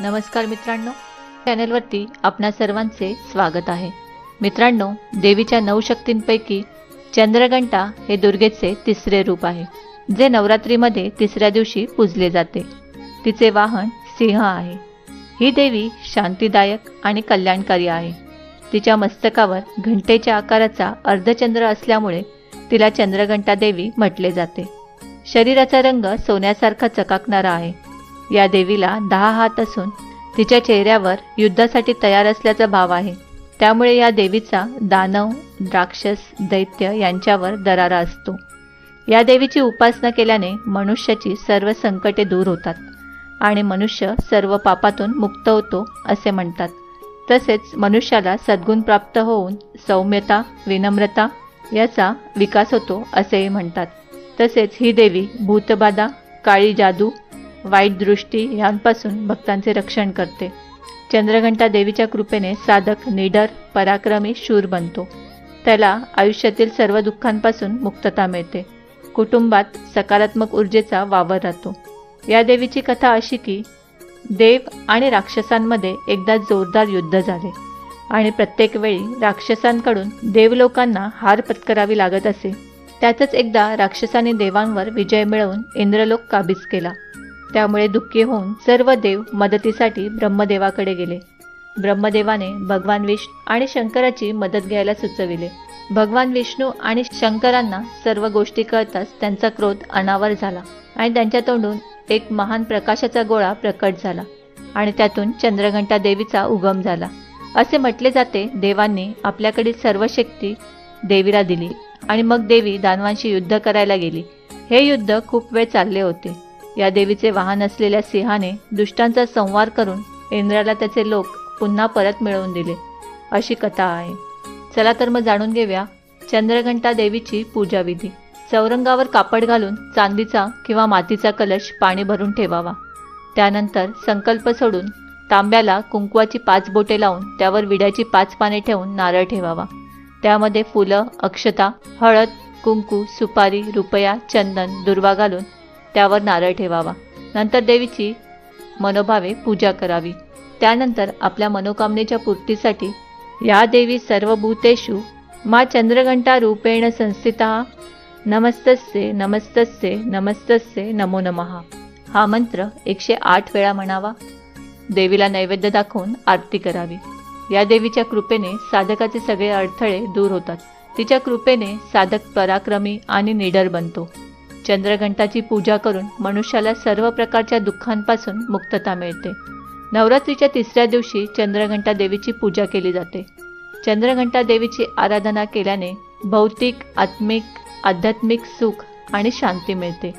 नमस्कार मित्रांनो. चॅनलवरती आपणा सर्वांचे स्वागत आहे. मित्रांनो देवीच्या नऊ शक्तींपैकी चंद्रघंटा हे दुर्गेचे तिसरे रूप आहे जे नवरात्रीमध्ये तिसऱ्या दिवशी पूजले जाते. तिचे वाहन सिंह आहे. ही देवी शांतीदायक आणि कल्याणकारी आहे. तिच्या मस्तकावर घंटेच्या आकाराचा अर्धचंद्र असल्यामुळे तिला चंद्रघंटा देवी म्हटले जाते. शरीराचा रंग सोन्यासारखा चकाकणारा आहे. या देवीला दहा हात असून तिच्या चेहऱ्यावर युद्धासाठी तयार असल्याचा भाव आहे. त्यामुळे या देवीचा दानव राक्षस दैत्य यांच्यावर दरारा असतो. या देवीची उपासना केल्याने मनुष्याची सर्व संकटे दूर होतात आणि मनुष्य सर्व पापातून मुक्त होतो असे म्हणतात. तसेच मनुष्याला सद्गुण प्राप्त होऊन सौम्यता विनम्रता याचा विकास होतो असेही म्हणतात. तसेच ही देवी भूतबाधा काळी जादू वाईट दृष्टी यांपासून भक्तांचे रक्षण करते. चंद्रघंटा देवीच्या कृपेने साधक निडर पराक्रमी शूर बनतो. त्याला आयुष्यातील सर्व दुःखांपासून मुक्तता मिळते. कुटुंबात सकारात्मक ऊर्जेचा वावर राहतो. या देवीची कथा अशी की देव आणि राक्षसांमध्ये एकदा जोरदार युद्ध झाले. आणि प्रत्येक वेळी राक्षसांकडून देवलोकांना हार पत्करावी लागत असे. त्यातच एकदा राक्षसाने देवांवर विजय मिळवून इंद्रलोक काबीज केला. त्यामुळे दुःखी होऊन सर्व देव मदतीसाठी ब्रह्मदेवाकडे गेले. ब्रह्मदेवाने भगवान विष्णू आणि शंकराची मदत घ्यायला सुचविले. भगवान विष्णू आणि शंकरांना सर्व गोष्टी कळताच त्यांचा क्रोध अनावर झाला आणि त्यांच्या तोंडून एक महान प्रकाशाचा गोळा प्रकट झाला आणि त्यातून चंद्रघंटा देवीचा उगम झाला. असे म्हटले जाते देवांनी आपल्याकडील सर्व शक्ती देवीला दिली आणि मग देवी दानवांशी युद्ध करायला गेली. हे युद्ध खूप वेळ चालले होते. या देवीचे वाहन असलेल्या सिंहाने दुष्टांचा संवार करून इंद्राला त्याचे लोक पुन्हा परत मिळवून दिले. अशी कथा आहे. चला तर मग जाणून घेऊया चंद्रघंटा देवीची पूजाविधी. चौरंगावर कापड घालून चांदीचा किंवा मातीचा कलश पाणी भरून ठेवावा. त्यानंतर संकल्प सोडून तांब्याला कुंकवाची पाच बोटे लावून त्यावर विड्याची पाच पाने ठेवून नारळ ठेवावा. त्यामध्ये फुलं अक्षता हळद कुंकू सुपारी रुपया चंदन दुर्वा घालून त्यावर नारळ ठेवावा. नंतर देवीची मनोभावे पूजा करावी. त्यानंतर आपल्या मनोकामनेच्या पूर्तीसाठी या देवी सर्व भूतेषु मा चंद्रघंटा रूपेण संस्थिता नमस्तस्ये नमस्तस्ये नमस्तस्ये नमो नमः. हा मंत्र एकशे आठ वेळा म्हणावा. देवीला नैवेद्य दाखवून आरती करावी. या देवीच्या कृपेने साधकाचे सगळे अडथळे दूर होतात. तिच्या कृपेने साधक पराक्रमी आणि निडर बनतो. चंद्रघंटाची पूजा करून मनुष्याला सर्व प्रकारच्या दुःखांपासून मुक्तता मिळते. नवरात्रीच्या तिसऱ्या दिवशी चंद्रघंटा देवीची पूजा केली जाते. चंद्रघंटा देवीची आराधना केल्याने भौतिक आत्मिक आध्यात्मिक सुख आणि शांती मिळते.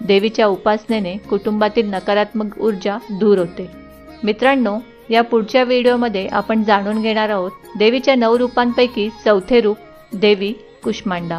देवीच्या उपासनेने कुटुंबातील नकारात्मक ऊर्जा दूर होते. मित्रांनो या पुढच्या व्हिडिओमध्ये आपण जाणून घेणार आहोत देवीच्या नऊ रूपांपैकी चौथे रूप देवी कुष्मांडा.